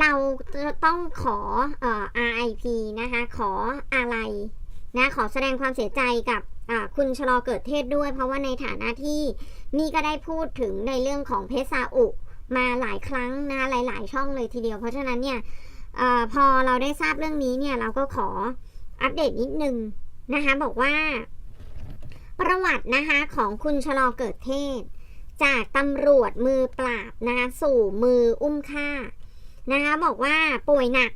เราจะต้องขอเอ่อ RIP นะคะ ขออะไรนะขอแสดงความเสียใจกับคุณชะลอเกิดเทศด้วย เพราะว่าในฐานะที่นี่ก็ได้พูดถึงในเรื่องของเพชรซาอุมาหลายครั้งนะหลาย ๆ ช่องเลยทีเดียว เพราะฉะนั้นเนี่ยออพอเราได้ทราบเรื่องนี้เนี่ยเราก็ขออัปเดตนิดนึงนะคะบอกว่า ประวัตินะคะของคุณชะลอเกิดเทศ จากตำรวจมือปราบนะคะสู่มืออุ้มฆ่า นะคะบอกว่าป่วยหนัก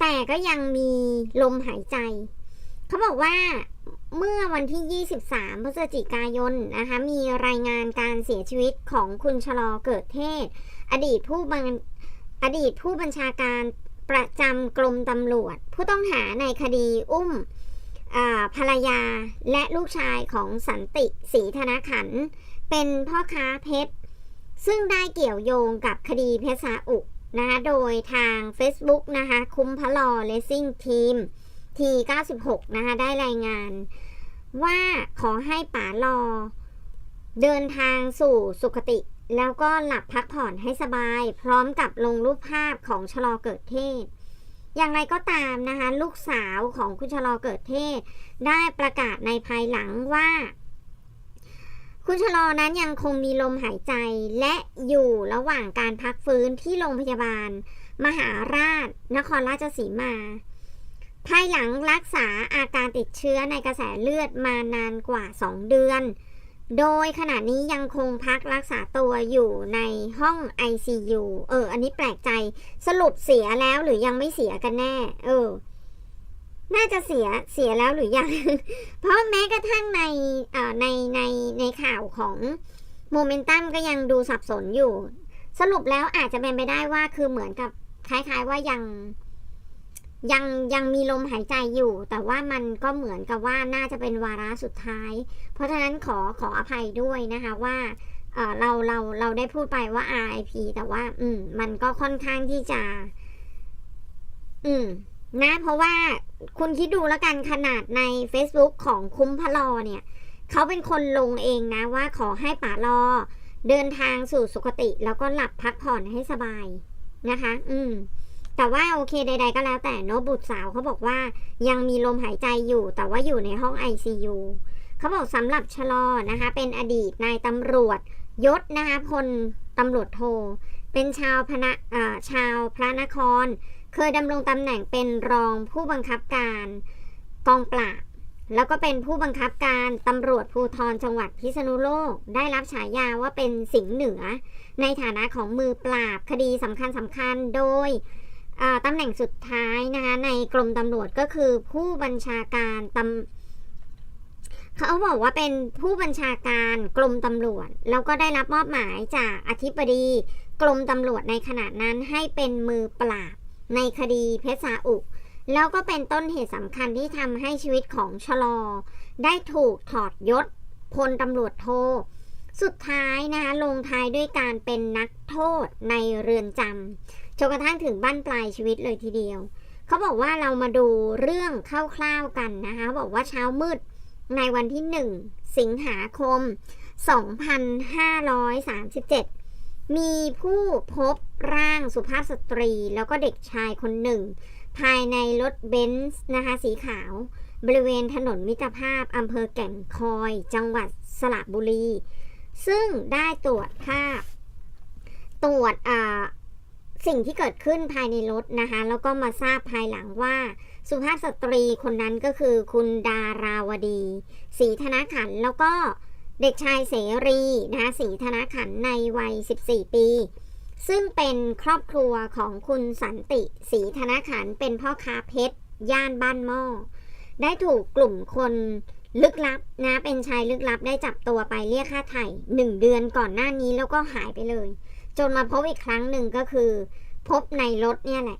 แต่ก็ยังมีลมหายใจ เขาบอกว่าเมื่อวันที่ 23 พฤศจิกายนนะคะมีรายงานการเสียชีวิตของคุณชะลอเกิดเทศ อดีตผู้บังอดีตผู้บัญชาการประจำกรมตำรวจ ผู้ต้องหาในคดีอุ้มภรรยาและลูกชายของสันติศรีธนขัน เป็นพ่อค้าเพชร ซึ่งได้เกี่ยวโยงกับคดีเพชรซาอุ นะคะโดยทาง Facebook นะคะคุ้มพลอเลสซิ่งทีม T96 นะคะได้รายงาน ว่าขอให้ป๋าลอ เดินทางสู่สุขติ แล้วก็หลับพักผ่อนให้สบาย พร้อมกับลงรูปภาพของชะลอเกิดเทศ อย่างไรก็ตามนะคะ ลูกสาวของคุณชะลอเกิดเทศ ได้ประกาศในภายหลังว่า คุณชะลอนั้นยังคงมีลมหายใจและอยู่ระหว่างการพักฟื้นที่โรงพยาบาล มหาราช นครราชสีมา ภายหลังรักษาอาการติดเชื้อในกระแสเลือดมานานกว่า 2 เดือน โดยขณะนี้ยังคงพักรักษาตัวอยู่ในห้อง ICU เออ อันนี้แปลกใจสรุปเสียแล้วหรือยังไม่เสียกันแน่ เออ น่าจะเสียเสียแล้วหรือยัง เพราะแม้กระทั่งในเอ่อในในในข่าวของโมเมนตัมก็ยังดูสับสนอยู่ สรุปแล้วอาจจะเป็นไปได้ว่าคือเหมือนกับคล้ายๆว่ายังยังยังมีลมหายใจอยู่ แต่ว่ามันก็เหมือนกับว่าน่าจะเป็นวาระสุดท้าย เพราะฉะนั้นขอขออภัยด้วยนะคะว่าเออเราเราเราได้พูดไปว่า RIP แต่ว่า อืม มันก็ค่อนข้างที่จะ อืม นะเพราะว่าคุณคิดดูแล้วกันขนาดใน Facebook ของคุ้มพะลอเนี่ยเขาเป็นคนลงเองนะว่าขอให้ป๋าลอ เดินทางสู่สุคติ แล้วก็หลับพักผ่อนให้สบายนะคะ อืม แต่ว่าโอเคใด ๆ ก็แล้วแต่เนอะบุตรสาวเขาบอกว่ายังมีลมหายใจอยู่ แต่ว่าอยู่ในห้อง ICU เขาบอกสำหรับชะลอนะคะ เป็นอดีตนายตำรวจยศนะคะพลตำรวจโท เป็นชาวพนะอ่าชาวพระนคร เคยดำรงตำแหน่งเป็นรองผู้บังคับการกองปราบแล้วก็เป็นผู้บังคับการตำรวจภูธรจังหวัดพิษณุโลก ได้รับฉายาว่าเป็นสิงห์เหนือ ในฐานะของมือปราบคดีสำคัญสำคัญโดยตำแหน่งสุดท้ายนะคะในกรมตำรวจก็คือผู้บัญชาการตำเขาบอกว่าเป็นผู้บัญชาการกรมตำรวจ แล้วก็ได้รับมอบหมายจากอธิบดีกรมตำรวจในขณะนั้นให้เป็นมือปราบ ในคดีเพชรซาอุ แล้วก็เป็นต้นเหตุสำคัญที่ทำให้ชีวิตของชะลอ ได้ถูกถอดยศพลตำรวจโท สุดท้ายนะคะลงท้ายด้วยการเป็นนักโทษในเรือนจำจนกระทั่งถึงบั้นปลายชีวิตเลยทีเดียว เขาบอกว่าเรามาดูเรื่องคร่าวๆกันนะคะบอกว่าเช้ามืดในวันที่ 1 สิงหาคม 2537 มีผู้พบร่างสุภาพสตรี แล้วก็เด็กชายคนหนึ่ง ภายในรถเบนซ์นะคะสีขาว บริเวณถนนมิตรภาพอำเภอแก่งคอย จังหวัดสระบุรี ซึ่งได้ตรวจภาพ ตรวจสิ่งที่เกิดขึ้นภายในรถนะคะ แล้วก็มาทราบภายหลังว่า สุภาพสตรีคนนั้นก็คือคุณดาราวดีศรีธนขันแล้วก็ เด็กชายเสรีนะคะศรีธนขันในวัย 14 ปี ซึ่งเป็นครอบครัวของคุณสันติศรีธนขันเป็นพ่อค้าเพชร ย่านบ้านหม้อ ได้ถูกกลุ่มคนลึกลับนะเป็นชายลึกลับได้จับตัวไปเรียกค่าไถ่หนึ่งเดือนก่อนหน้านี้แล้วก็หายไปเลย จนมาพบอีกครั้งหนึ่งก็คือ พบในรถเนี่ยแหละ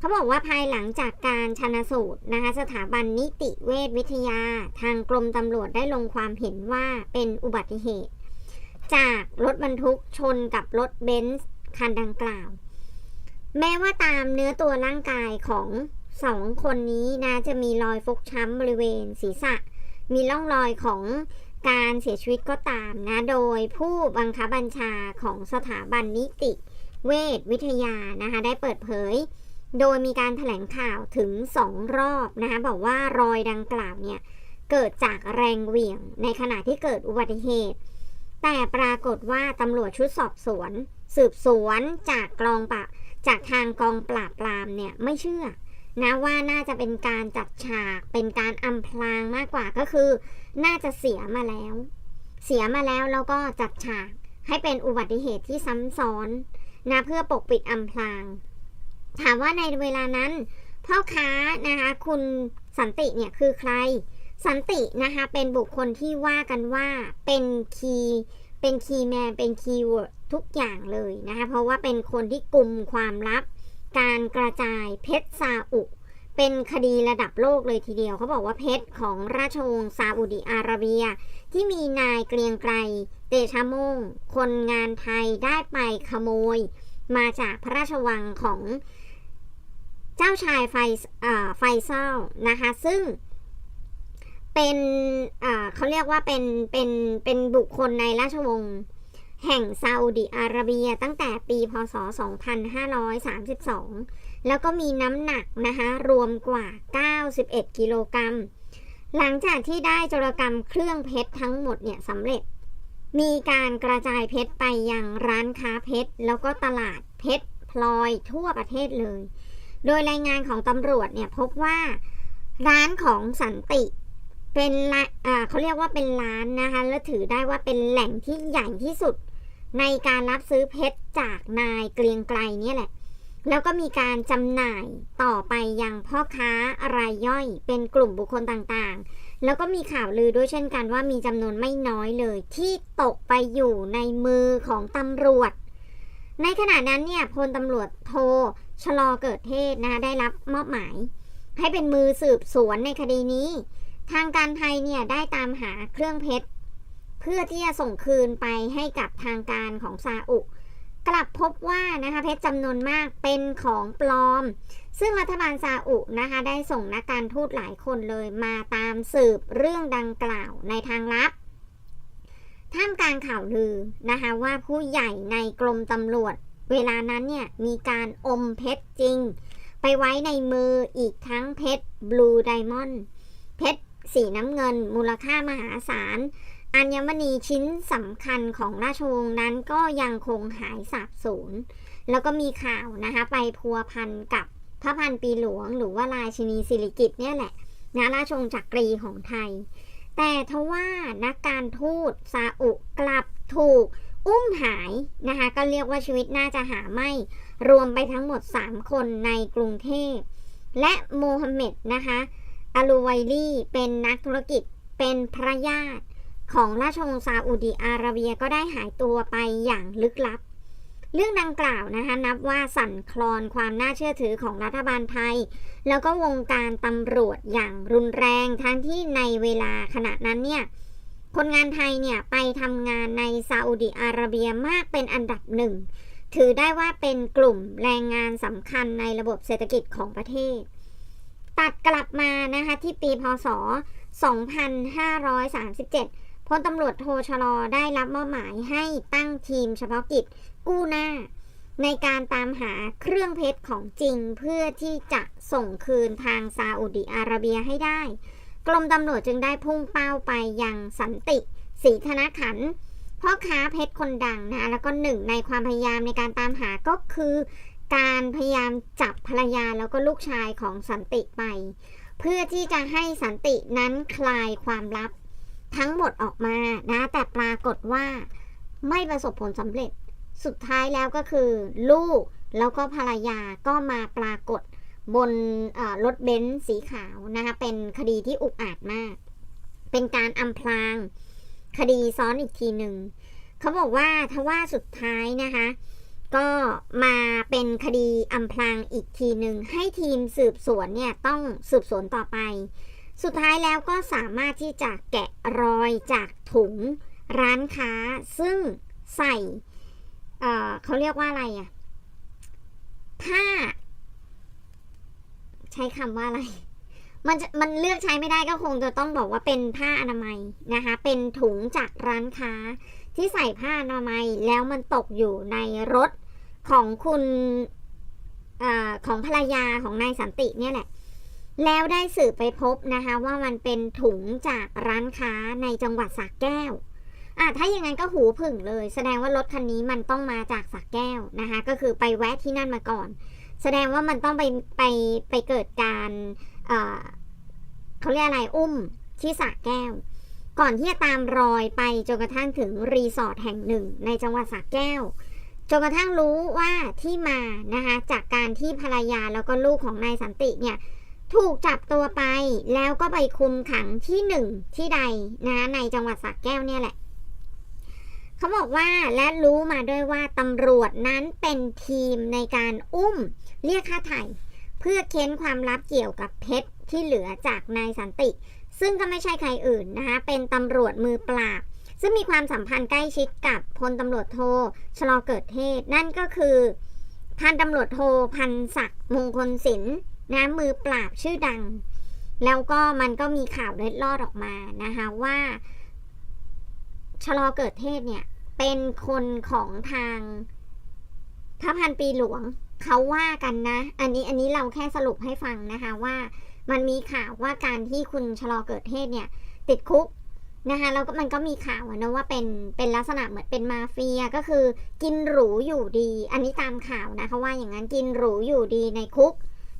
เขาบอกว่าภายหลังจากการชนสูตรนะคะ สถาบันนิติเวชวิทยา ทางกรมตำรวจได้ลงความเห็นว่าเป็นอุบัติเหตุ จากรถบรรทุกชนกับรถเบนซ์คันดังกล่าว แม้ว่าตามเนื้อตัวร่างกายของสองคนนี้นะจะมีรอยฟกช้ำบริเวณศีรษะ มีร่องรอยของการเสียชีวิตก็ตามนะ โดยผู้บังคับบัญชาของสถาบันนิติเวชวิทยานะคะ ได้เปิดเผย โดยมีการแถลงข่าวถึง 2 รอบนะคะบอกว่ารอยดังกล่าวเนี่ยเกิดจากแรงเหวี่ยงในขณะที่เกิดอุบัติเหตุ แต่ปรากฏว่าตำรวจชุดสอบสวน สืบสวนจากกองปราจากทางกองปราบปรามเนี่ยไม่เชื่อนะว่าน่าจะเป็นการจัดฉากเป็นการอำพรางมากกว่าก็คือ น่าจะเสียมาแล้ว เสียมาแล้วแล้วก็จัดฉากให้เป็นอุบัติเหตุที่ซ้ำซ้อนนะเพื่อปกปิดอำพราง ถามว่าในเวลานั้นพ่อค้านะคะคุณสันติเนี่ยคือใคร สันตินะคะเป็นบุคคลที่ว่ากันว่าเป็นคีย์เป็นคีย์แมนเป็นคีย์เวิร์ดทุกอย่างเลยนะคะเพราะว่าเป็นคนที่กลุ่มความลับ การกระจายเพชรซาอุ เป็นคดีระดับโลกเลยทีเดียว เขาบอกว่าเพชรของราชวงศ์ซาอุดิอาระเบีย ที่มีนายเกรียงไกรเตชะมงคนงานไทยได้ไปขโมย มาจากพระราชวังของ เจ้าชายไฟไฟเซลนะคะ ซึ่งเป็นเขาเรียกว่าเป็นเป็นเป็นบุคคลในราชวงศ์แห่งซาอุดิอาระเบียตั้งแต่ปีพศ 2532 แล้วก็มีน้ำหนักนะคะ รวมกว่า 91 กิโลกรัม หลังจากที่ได้จรกรรมเครื่องเพชรทั้งหมดเนี่ยสำเร็จ มีการกระจายเพชรไปยังร้านค้าเพชร แล้วก็ตลาดเพชรพลอยทั่วประเทศเลย โดยรายงานของตำรวจเนี่ยพบว่าร้านของสันติเป็นละอ่าเขาเรียกว่าเป็นร้านนะคะ และถือได้ว่าเป็นแหล่งที่ใหญ่ที่สุด ในการรับซื้อเพชรจากนายเกรียงไกรเนี่ยแหละ แล้วก็มีการจำหน่ายต่อไปยังพ่อค้ารายย่อย เป็นกลุ่มบุคคลต่างๆ แล้วก็มีข่าวลือด้วยเช่นกันว่ามีจำนวนไม่น้อยเลย ที่ตกไปอยู่ในมือของตำรวจ ในขณะนั้นเนี่ยพลตำรวจโท ชลอเกิดเทศนะคะได้รับมอบหมาย ให้เป็นมือสืบสวนในคดีนี้ ทางการไทยเนี่ยได้ตามหาเครื่องเพชร เพื่อที่จะส่งคืนไปให้กับทางการของซาอุกลับพบว่านะคะเพชรจำนวนมากเป็นของปลอม ซึ่งรัฐบาลซาอุนะคะได้ส่งนักการทูตหลายคนเลยมาตามสืบเรื่องดังกล่าวในทางลับท่ามกลางข่าวลือนะคะว่าผู้ใหญ่ในกรมตำรวจ เวลานั้นเนี่ยมีการอมเพชรจริง ไปไว้ในมืออีกทั้งเพชรบลูไดมอนด์เพชรสีน้ำเงิน มูลค่ามหาศาลอัญมณีชิ้นสำคัญของราชวงศ์นั้นก็ยังคงหายสาบสูญ แล้วก็มีข่าวนะคะไปพัวพันกับพระพันปีหลวง หรือว่าราชินีสิริกิตเนี่ยแหละนะราชวงศ์จักรีของไทย แต่ทว่านักการทูตซาอุกลับถูก อุ้มหายนะคะ ก็เรียกว่าชีวิตน่าจะหาไม่ รวมไปทั้งหมด 3 คนในกรุงเทพ และโมฮัมเหม็ดนะคะอาลูไวลี่เป็นนักธุรกิจเป็นพระญาติของราชวงศ์ซาอุดิอาระเบียก็ได้หายตัวไปอย่างลึกลับ เรื่องดังกล่าวนะคะนับว่าสั่นคลอนความน่าเชื่อถือของรัฐบาลไทย แล้วก็วงการตำรวจอย่างรุนแรงทั้งที่ในเวลาขณะนั้นเนี่ย คนงานไทยเนี่ยไปทำงานในซาอุดิอาระเบียมากเป็นอันดับหนึ่ง ถือได้ว่าเป็นกลุ่มแรงงานสำคัญในระบบเศรษฐกิจของประเทศ ตัดกลับมานะคะที่ปีพศ 2537 พลตำรวจโทชลอได้รับมอบหมายให้ตั้งทีมเฉพาะกิจกู้หน้า ในการตามหาเครื่องเพชรของจริงเพื่อที่จะส่งคืนทางซาอุดิอาระเบียให้ได้ กรมตำรวจจึงได้พุ่งเป้าไปยังสันติศรีธนขันพ่อค้าเพชรคนดังนะแล้วก็หนึ่งในความพยายามในการตามหาก็คือ การพยายามจับภรรยาแล้วก็ลูกชายของสันติไป เพื่อที่จะให้สันตินั้นคลายความลับ ทั้งหมดออกมานะแต่ปรากฏว่าไม่ประสบผลสำเร็จ สุดท้ายแล้วก็คือ ลูกแล้วก็ภรรยาก็มาปรากฏ บนรถเบนซ์สีขาวนะคะเป็นคดีที่อุกอาจมาก เป็นการอำพราง คดีซ้อนอีกทีหนึ่งเขาบอกว่าทว่าสุดท้ายนะคะ ก็มาเป็นคดีอำพรางอีกทีหนึ่งให้ทีมสืบสวนเนี่ยต้องสืบสวนต่อไป สุดท้ายแล้วก็สามารถที่จะแกะรอยจากถุงร้านค้า ซึ่งใส่เเขาเรียกว่าอะไรอะผ้า ใช้คำว่าอะไร มันมันเลือกใช้ไม่ได้ก็คงจะต้องบอกว่าเป็นผ้าอนามัยนะคะ เป็นถุงจากร้านค้าที่ใส่ผ้าอนามัยแล้วมันตกอยู่ในรถของคุณอของภรรยาของนายสันติเนี่ยแหละ แล้วได้สืบไปพบนะคะ ว่ามันเป็นถุงจากร้านค้าในจังหวัดสระแก้วอะถ้าอย่างนั้นก็หูผึ่งเลย แสดงว่ารถคันนี้มันต้องมาจากสระแก้วนะคะ ก็คือไปแวะที่นั่นมาก่อน แสดงว่ามันต้องไปไปไปเกิดการเเขาเรียกอะไรอุ้มที่สระแก้ว ก่อนที่จะตามรอยไปจนกระทั่งถึงรีสอร์ทแห่งหนึ่ง ในจังหวัดสระแก้วจนกระทั่งรู้ว่าที่มานะคะจากการที่ภรรยาแล้วก็ลูกของนายสันติเนี่ยถูกจับตัวไปแล้วก็ไปคุมขังที่หนึ่งที่ใดนะในจังหวัดสระแก้วเนี่ยแหละ เขาบอกว่าและรู้มาด้วยว่าตำรวจนั้นเป็นทีมในการอุ้มเรียกค่าไถ่เพื่อเค้นความลับเกี่ยวกับเพชรที่เหลือจากนายสันติ ซึ่งก็ไม่ใช่ใครอื่นนะคะ เป็นตำรวจมือปราบ ซึ่งมีความสัมพันธ์ใกล้ชิดกับพลตำรวจโทชลอเกิดเทศ นั่นก็คือพันตำรวจโทพันศักดิ์มงคลศิลป์นะมือปราบชื่อดัง แล้วก็มันก็มีข่าวเล็ดลอดออกมานะคะว่า ชะลอเกิดเทศเนี่ย เป็นคนของทางพระพันปีหลวงเขาว่ากันนะ อันนี้อันนี้เราแค่สรุปให้ฟังนะคะว่ามันมีข่าวว่าการที่คุณชะลอเกิดเทศเนี่ย ติดคุกนะคะแล้วก็มันก็มีข่าวนะว่าเป็นเป็นลักษณะเหมือนเป็นมาเฟียก็คือ กินหรูอยู่ดี อันนี้ตามข่าวนะเขาว่าอย่างนั้นกินหรูอยู่ดีในคุก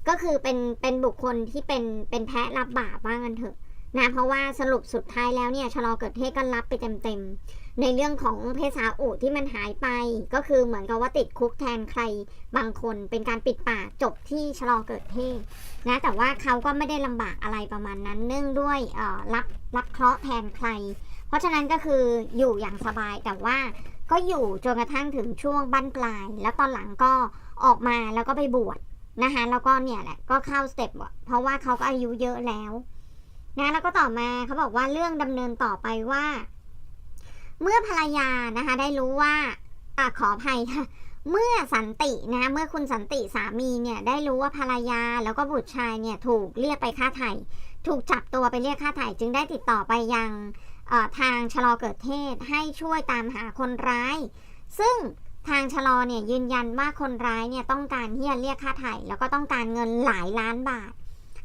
ก็คือเป็นเป็นบุคคลที่เป็นเป็นแพะรับบาปว่างันเถอะ นะเพราะว่าสรุปสุดท้ายแล้วเนี่ยชะลอเกิดเทศก็รับไปเต็มๆ ในเรื่องของเพศสาอุที่มันหายไป ก็คือเหมือนกับว่าติดคุกแทนใครบางคนเป็นการปิดปากจบที่ชะลอเกิดเทศนะแต่ว่าเขาก็ไม่ได้ลำบากอะไรประมาณนั้น เนื่องด้วยรับรับเคราะห์แทนใคร เพราะฉะนั้นก็คืออยู่อย่างสบายแต่ว่าก็อยู่จนกระทั่งถึงช่วงบั้นปลาย แล้วตอนหลังก็ออกมาแล้วก็ไปบวชนะคะแล้วก็เนี่ยแหละก็เข้าสเต็ปเพราะว่าเขาก็อายุเยอะแล้ว นะแล้วก็ต่อมาเขาบอกว่าเรื่องดำเนินต่อไปว่า เมื่อภรรยานะคะได้รู้ว่าอะขออภัยค่ะเมื่อสันตินะเมื่อคุณสันติสามีเนี่ยได้รู้ว่าภรรยาแล้วก็บุตรชายเนี่ยถูกเรียกไปค่าไถ่ถูกจับตัวไปเรียกค่าไถ่จึงได้ติดต่อไปยังทางชะลอเกิดเทศให้ช่วยตามหาคนร้าย ซึ่งทางชะลอเนี่ยยืนยันว่าคนร้ายเนี่ยต้องการที่จะเรียกค่าไถ่แล้วก็ต้องการเงินหลายล้านบาท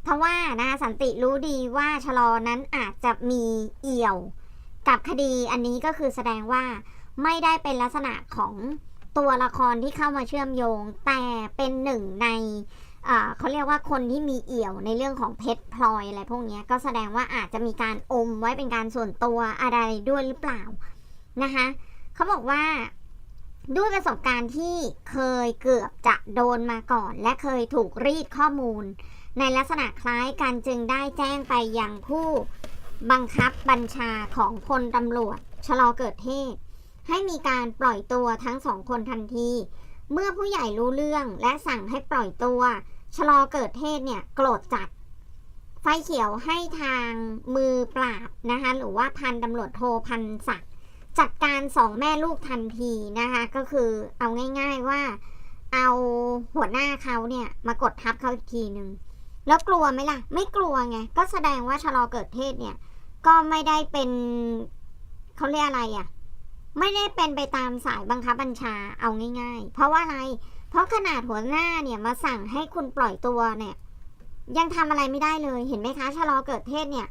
เพราะว่านะคะสันติรู้ดีว่าชะลอนั้นอาจจะมีเอี่ยว กับคดีอันนี้ก็คือแสดงว่าไม่ได้เป็นลักษณะของตัวละครที่เข้ามาเชื่อมโยง แต่เป็นหนึ่งในเขาเรียกว่าคนที่มีเอี่ยวในเรื่องของเพชรพลอยอะไรพวกนี้ก็แสดงว่าอาจจะมีการอมไว้เป็นการส่วนตัวอะไรด้วยหรือเปล่านะคะเขาบอกว่าด้วยประสบการณ์ที่เคยเกือบจะโดนมาก่อน และเคยถูกรีดข้อมูล ในลักษณะคล้ายกันจึงได้แจ้งไปยังผู้บังคับบัญชาของพลตำรวจชะลอเกิดเทศ ให้มีการปล่อยตัวทั้งสองคนทันที เมื่อผู้ใหญ่รู้เรื่องและสั่งให้ปล่อยตัวชะลอเกิดเทศเนี่ยโกรธจัด ไฟเขียวให้ทางมือปราบนะคะหรือว่าพันตำรวจโทพันศักดิ์จัดการสองแม่ลูกทันทีนะคะก็คือเอาง่าย ๆว่า เอาหัวหน้าเขาเนี่ยมากดทับเขาอีกทีหนึ่ง แล้วกลัวไหมล่ะ ไม่กลัวไง ก็แสดงว่าชะลอเกิดเทศเนี่ย ก็ไม่ได้เป็นเขาเรียกอะไรอะ่ะ ไม่ได้เป็นไปตามสายบังคับบัญชาเอาง่าย ๆ เพราะว่าอะไร เพราะขนาดหัวหน้าเนี่ยมาสั่งให้คุณปล่อยตัวเนี่ย ยังทำอะไรไม่ได้เลยเห็นไหมคะชะลอเกิดเทศเนี่ย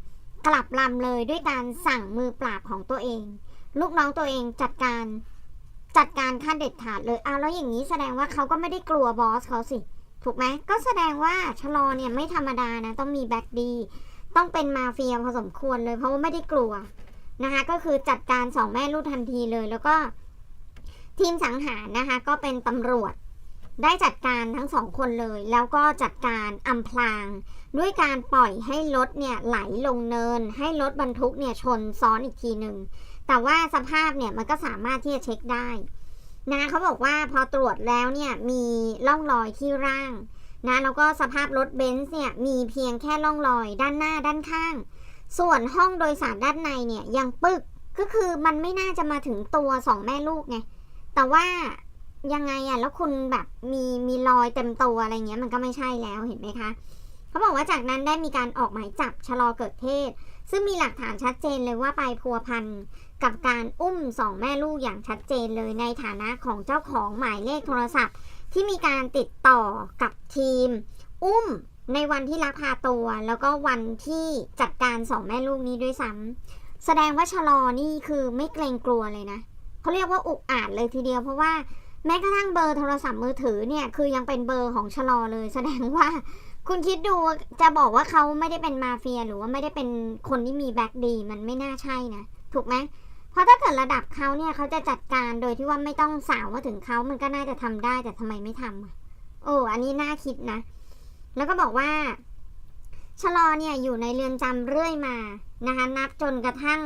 กลับลำเลยด้วยการสั่งมือปราบของตัวเอง ลูกน้องตัวเองจัดการจัดการขั้นเด็ดขาดเลยอ้าวแล้วอย่างนี้แสดงว่าเขาก็ไม่ได้กลัวบอสเขาสิ ถูกไหมก็แสดงว่าชะลอเนี่ยไม่ธรรมดานะ ต้องมีแบ็คดีต้องเป็นมาเฟียพอสมควรเลยเพราะว่าไม่ได้กลัวนะคะ ก็คือจัดการสองแม่ลูกทันทีเลย แล้วก็ทีมสังหารนะคะ ก็เป็นตำรวจได้จัดการทั้งสองคนเลย แล้วก็จัดการอำพราง ด้วยการปล่อยให้รถเนี่ยไหลลงเนิน ให้รถบรรทุกเนี่ยชนซ้อนอีกทีหนึ่งแต่ว่าสภาพเนี่ยมันก็สามารถที่จะเช็คได้ นะเขาบอกว่าพอตรวจแล้วเนี่ยมีร่องรอยที่ร่างนะแล้วก็สภาพรถเบนซ์เนี่ยมีเพียงแค่ร่องรอยด้านหน้าด้านข้าง ส่วนห้องโดยสารด้านในเนี่ยยังปึกก็คือมันไม่น่าจะมาถึงตัวสองแม่ลูกไงแต่ว่ายังไงอะแล้วคุณแบบมีมีรอยเต็มตัวอะไรเงี้ยมันก็ไม่ใช่แล้วเห็นไหมคะเขาบอกว่าจากนั้นได้มีการออกหมายจับชะลอเกิดเทศ ซึ่งมีหลักฐานชัดเจนเลยว่าไปพัวพัน กับการอุ้มสองแม่ลูกอย่างชัดเจนเลยในฐานะของเจ้าของหมายเลขโทรศัพท์ ที่มีการติดต่อกับทีม อุ้มในวันที่ลักพาตัว แล้วก็วันที่จัดการสองแม่ลูกนี้ด้วยซ้ำแสดงว่าชะลอนี่คือไม่เกรงกลัวเลยนะเขาเรียกว่าอุกอาจเลยทีเดียวเพราะว่าแม้กระทั่งเบอร์โทรศัพท์มือถือเนี่ยคือยังเป็นเบอร์ของชะลอเลย แสดงว่าคุณคิดดูจะบอกว่าเขาไม่ได้เป็นมาเฟีย หรือว่าไม่ได้เป็นคนที่มีแบ็กดี มันไม่น่าใช่นะ ถูกไหม เพราะถ้าเกิดระดับเขาเนี่ยเขาจะจัดการโดยที่ว่าไม่ต้องสาวมาถึงเขามันก็น่าจะทำได้แต่ทำไมไม่ทำอะโอ้อันนี้น่าคิดนะ แล้วก็บอกว่าชะลอเนี่ยอยู่ในเรือนจำเรื่อยมานะคะนับจนกระทั่ง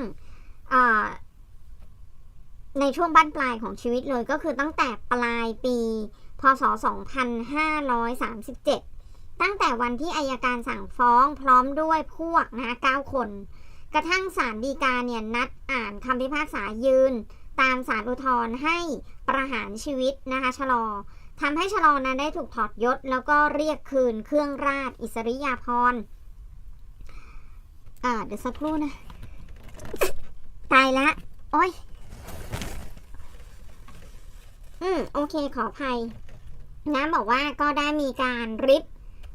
ในช่วงบั้นปลายของชีวิตเลยก็คือตั้งแต่ปลายปีพศ 2537 ตั้งแต่วันที่อายการสั่งฟ้องพร้อมด้วยพวกนะ9คน กระทั่งศาลฎีกาเนี่ยนัดอ่านคำพิพากษายืน ตามศาลอุทธรณ์ให้ประหารชีวิตนะคะชะลอทำให้ชะลอนั้นได้ถูกถอดยศ แล้วก็เรียกคืนเครื่องราชอิสริยาภรณ์อ่าเดี๋ยวสักครู่นะ ตายละ โอ้ย อืม โอเคขออภัยนะบอกว่าก็ได้มีการริบ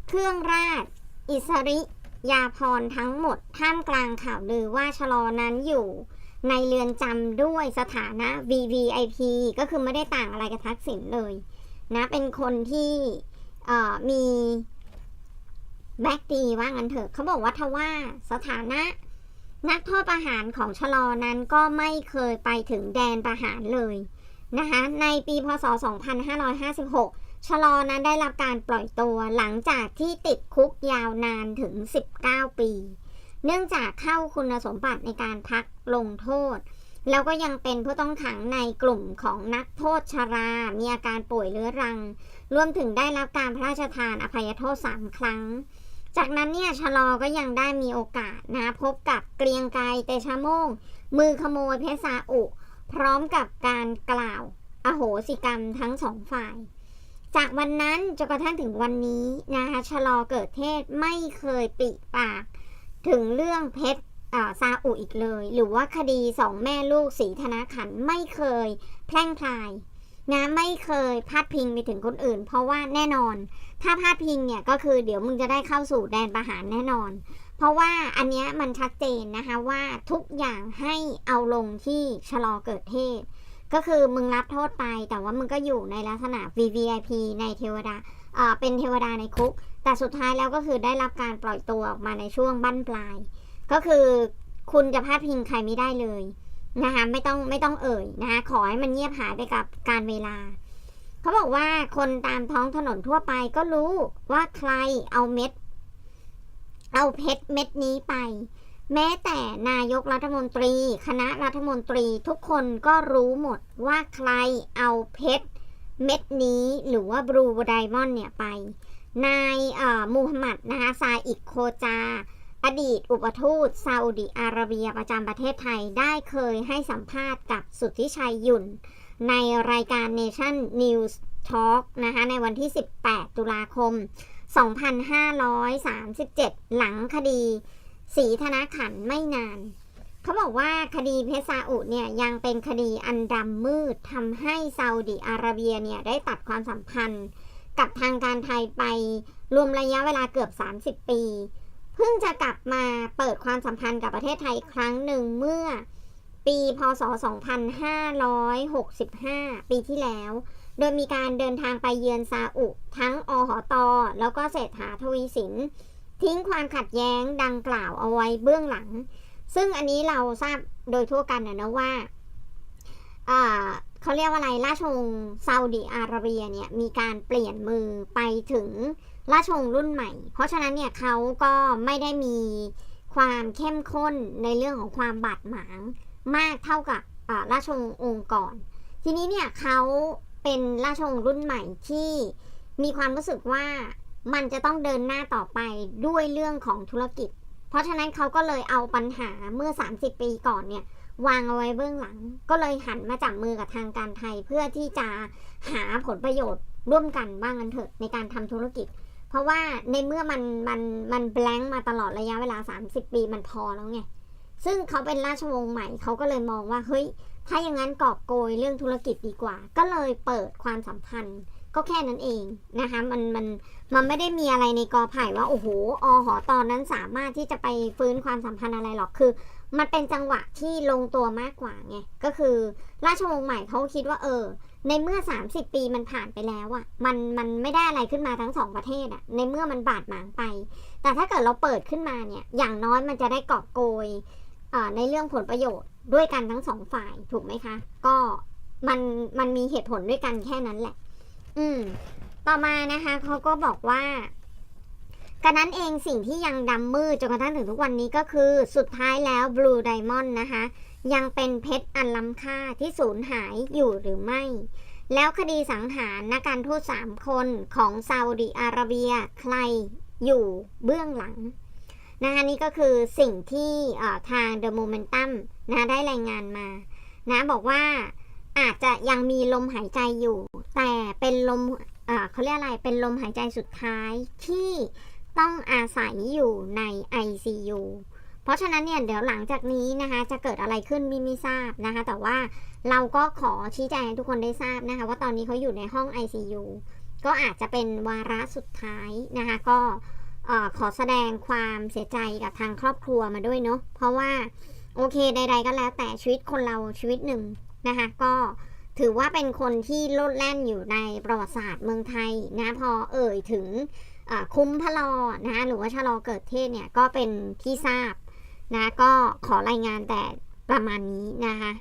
เครื่องราชอิสริ ยาภรทั้งหมดท่ามกลางข่าวลือว่าชะลอนั้นอยู่ในเรือนจำด้วยสถานะ VVIP ก็คือไม่ได้ต่างอะไรกับทักษิณเลยนะเป็นคนที่มีแบ็กดีว่างั้นเถอะเขาบอกว่าทว่าสถานะ นักโทษประหารของชะลอนั้นก็ไม่เคยไปถึงแดนประหารเลยนะคะในปีพศ 2556 ชะลอนั้นได้รับการปล่อยตัวหลังจากที่ติดคุกยาวนานถึง 19 ปี เนื่องจากเข้าคุณสมบัติในการพักลงโทษ แล้วก็ยังเป็นผู้ต้องขังในกลุ่มของนักโทษชรา มีอาการป่วยเรื้อรัง รวมถึงได้รับการพระราชทานอภัยโทษ3ครั้ง จากนั้นเนี่ยชะลอก็ยังได้มีโอกาสนะพบกับเกรียงไกรเตชะโมง มือขโมยเพชรซาอุ พร้อมกับการกล่าว อโหสิกรรมทั้งสองฝ่าย จากวันนั้นจนกระทั่งถึงวันนี้นะคะชะลอเกิดเทศไม่เคยปิปาก ถึงเรื่องเพชรอ่าซาอุอีกเลย หรือว่าคดีสองแม่ลูกสีธนาขันไม่เคยแพร่งพลายนะไม่เคยพาดพิงไปถึงคนอื่น เพราะว่าแน่นอน ถ้าพาดพิงเนี่ยก็คือเดี๋ยวมึงจะได้เข้าสู่แดนประหารแน่นอน เพราะว่าอันเนี้ยมันชัดเจนนะคะว่าทุกอย่างให้เอาลงที่ชะลอเกิดเทศ ก็คือมึงรับโทษไปแต่ว่ามึงก็อยู่ในลักษณะ VVIP ในเทวดาเอ่อเป็นเทวดาในคุก แต่สุดท้ายแล้วก็คือได้รับการปล่อยตัวออกมาในช่วงบั้นปลาย ก็คือคุณจะพาดพิงใครไม่ได้เลยนะคะไม่ต้องไม่ต้องเอ่ยนะคะขอให้มันเงียบหายไปกับการเวลา เขาบอกว่าคนตามท้องถนนทั่วไปก็รู้ว่าใครเอาเม็ด เอาเพชรเม็ดนี้ไป แม้แต่นายกรัฐมนตรี คณะรัฐมนตรีทุกคนก็รู้หมดว่าใครเอาเพชรเม็ดนี้หรือว่าบลูไดมอนด์เนี่ยไป นายมูฮัมหมัดนะคะซาอิกโคจา อดีตอุปทูตซาอุดิอาระเบียประจำประเทศไทยได้เคยให้สัมภาษณ์กับสุทธิชัยยุ่น ในรายการ Nation News Talk นะคะในวันที่ 18 ตุลาคม 2537 หลังคดี สีธนาขันไม่นาน เขาบอกว่าคดีเพซาอุเนี่ยยังเป็นคดีอันดำมืดทำให้ซาอุดิอาระเบียเนี่ยได้ตัดความสัมพันธ์ กับทางการไทยไปรวมระยะเวลาเกือบ 30 ปี เพิ่งจะกลับมาเปิดความสัมพันธ์กับประเทศไทยครั้งหนึ่งเมื่อปีพศ 2565 ปีที่แล้ว โดยมีการเดินทางไปเยือนซาอุ ทั้งอหต แล้วก็เศรษฐาทวีสิน ทิ้งความขัดแย้งดังกล่าวเอาไว้เบื้องหลัง ซึ่งอันนี้เราทราบโดยทั่วกันนะนะว่าเขาเรียกว่าอะไร ราชวงศ์ซาอุดิอาระเบียเนี่ยมีการเปลี่ยนมือไปถึงราชวงศ์รุ่นใหม่ เพราะฉะนั้นเนี่ยเขาก็ไม่ได้มีความเข้มข้นในเรื่องของความบาดหมางมากเท่ากับราชวงศ์องค์ก่อน ทีนี้เนี่ยเขาเป็นราชวงศ์รุ่นใหม่ที่มีความรู้สึกว่า มันจะต้องเดินหน้าต่อไปด้วยเรื่องของธุรกิจ เพราะฉะนั้นเขาก็เลยเอาปัญหาเมื่อ 30 ปีก่อนเนี่ยวางเอาไว้เบื้องหลัง ก็เลยหันมาจับมือกับทางการไทย เพื่อที่จะหาผลประโยชน์ร่วมกันบ้างกันเถอะในการทำธุรกิจ เพราะว่าในเมื่อมันมันมันแบงค์มาตลอดระยะเวลา 30 ปีมันพอแล้วไงซึ่งเขาเป็นราชวงศ์ใหม่เขาก็เลยมองว่าเฮ้ยถ้าอย่างนั้นกอบโกยเรื่องธุรกิจดีกว่า ก็เลยเปิดความสัมพันธ์ ก็แค่นั้นเองนะคะมันมันมันไม่ได้มีอะไรในกอไผ่ว่า โอ้โหอหอตอนนั้นสามารถที่จะไปฟื้นความสัมพันธ์อะไรหรอกคือ มันเป็นจังหวะที่ลงตัวมากกว่าไงก็คือราชวงศ์ใหม่เขาคิดว่าเออ ในเมื่อ 30 ปีมันผ่านไปแล้วอะมันมันไม่ได้อะไรขึ้นมาทั้งสองประเทศอะในเมื่อมันบาดหมางไป แต่ถ้าเกิดเราเปิดขึ้นมาเนี่ยอย่างน้อยมันจะได้กอบโกยในเรื่องผลประโยชน์ด้วยกันทั้งสองฝ่ายถูกไหมคะ ก็มันมันมีเหตุผลด้วยกันแค่นั้นแหละ อืม ต่อมานะคะเขาก็บอกว่ากันนั้นเองสิ่งที่ยังดำมืดจนกระทั่งถึงทุกวันนี้ก็คือสุดท้ายแล้ว Blue Diamond นะคะ ยังเป็นเพชรอันล้ำค่าที่สูญหายอยู่หรือไม่ แล้วคดีสังหารนักการทูตสามคนของซาอุดิอาระเบียใครอยู่เบื้องหลังนะคะนี่ก็คือสิ่งที่ทาง The Momentum นะได้รายงานมา นะบอกว่า อาจจะยังมีลมหายใจอยู่ แต่เป็นลมเขาเรียกอะไรเป็นลมหายใจสุดท้ายที่ต้องอาศัยอยู่ใน ICU เพราะฉะนั้นเนี่ยเดี๋ยวหลังจากนี้นะคะ จะเกิดอะไรขึ้นมิไม่ทราบนะคะ แต่ว่าเราก็ขอชี้แจงให้ทุกคนได้ทราบนะคะ ว่าตอนนี้เขาอยู่ในห้อง ICU ก็อาจจะเป็นวาระสุดท้ายนะคะ ก็ขอแสดงความเสียใจกับทางครอบครัวมาด้วยเนาะเพราะว่าโอเคใด ๆ ก็แล้วแต่ชีวิตคนเราชีวิตหนึ่ง นะคะก็ถือว่าเป็นคนที่โลดแล่นอยู่ในประวัติศาสตร์เมืองไทยนะพอเอ่ยถึงคุ้มพะลอนะคะหรือว่าชะลอเกิดเทศเนี่ยก็เป็นที่ทราบนะก็ขอรายงานแต่ประมาณนี้นะคะ